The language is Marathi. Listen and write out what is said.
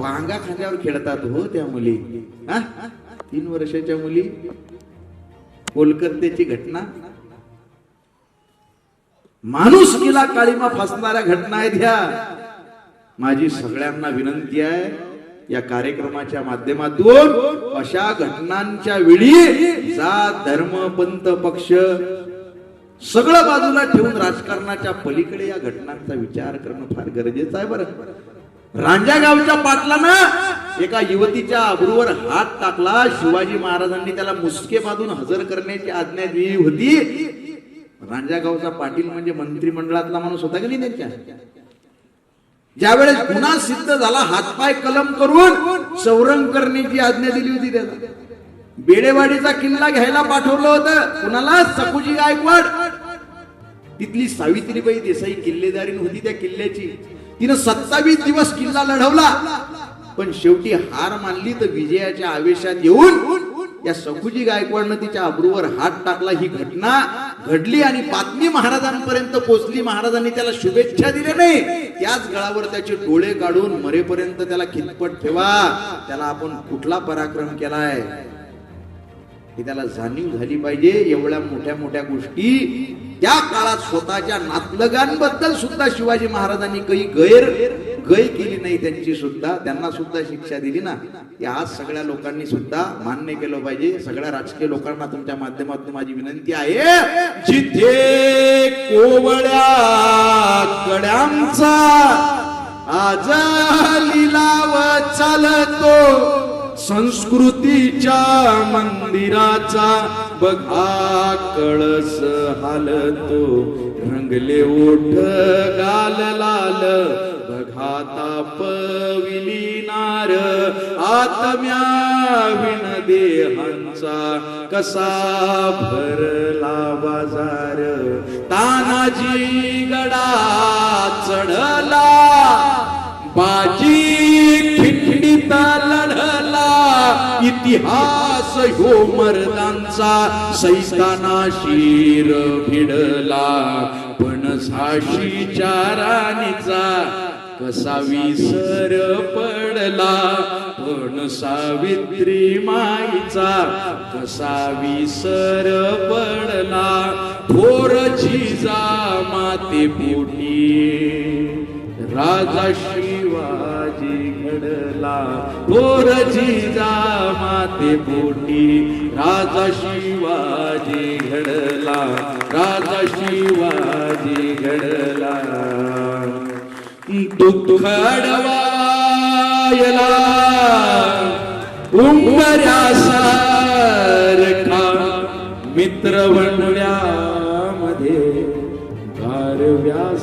वांगा अंगा खांद्यावर खेळतात हो त्या मुली. हा? तीन वर्षाच्या मुली. कोलकात्याची घटना. माणूस किला काळीमा फसणाऱ्या घटना आहेत ह्या. माझी सगळ्यांना विनंती आहे या कार्यक्रमाच्या माध्यमातून अशा घटनांच्या वेळी जात धर्म पंथ पक्ष सगळं बाजूला ठेवून राजकारणाच्या पलीकडे या घटनांचा विचार करणं फार गरजेचं आहे बरं. रांजा गावच्या पाटलानं एका युवतीच्या अब्रूवर हात टाकला. शिवाजी महाराजांनी त्याला मुसके बांधून हजर करण्याची आज्ञा दिली होती. रांजा गावचा पाटील म्हणजे मंत्रिमंडळातला माणूस होता की नाही त्यांच्या? ज्यावेळेस गुन्हा सिद्ध झाला हातपाय कलम करून संरंग करण्याची आज्ञा दिली होती त्याला. बेडेवाडीचा किल्ला घ्यायला पाठवलं होतं. कुणाला? सकुजी गायकवाड. तिथली सावित्रीबाई देसाई किल्लेदारी होती त्या किल्ल्याची. तिनं सत्तावीस दिवस किल्ला लढवला. पण शेवटी हार मानली तर विजयाच्या आवेशात येऊन या सखुजी गायकवाडनं तिच्या अब्रूवर हात टाकला. ही घटना घडली आणि बातमी महाराजांपर्यंत पोहोचली. महाराजांनी त्याला शुभेच्छा दिल्या नाही. त्याच गळावर त्याचे डोळे काढून मरेपर्यंत त्याला खितपट ठेवा. त्याला आपण कुठला पराक्रम केलाय? हे त्याला जाणीव झाली पाहिजे. एवढ्या मोठ्या मोठ्या गोष्टी त्या काळात स्वतःच्या नातलगांबद्दल सुद्धा शिवाजी महाराजांनी काही गैर गय केली नाही त्यांची सुद्धा. त्यांना सुद्धा शिक्षा दिली ना. या आज सगळ्या लोकांनी सुद्धा मान्य केलं पाहिजे. सगळ्या राजकीय लोकांना तुमच्या माध्यमातून माझी विनंती आहे जिथे कोवळ्या कड्यांचा आज लिलाव चालतो संस्कृतीच्या मंदिराचा बघा कळस हालतो रंगले ओठ गाल लाल. बघा ताप नार आत्म्या विण देहांचा कसा भरला बाजार. तानाजी गडा चढला बाजी खिंडीत लढला इतिहास ह्यो मर्दांचा सैताना शिर भिडला. पण झाशीच्या राणीचा कसा विसर पडला. पण सावित्री माईचा कसा विसर पडला. थोर जा माते पोटी राजा बाजी घडला. थोरची जा माते पोटी. राजा शिवाजी घडला. राजा शिवाजी घडला. दुःख अडवायला सारखा मित्र बनव्यामध्ये गारव्या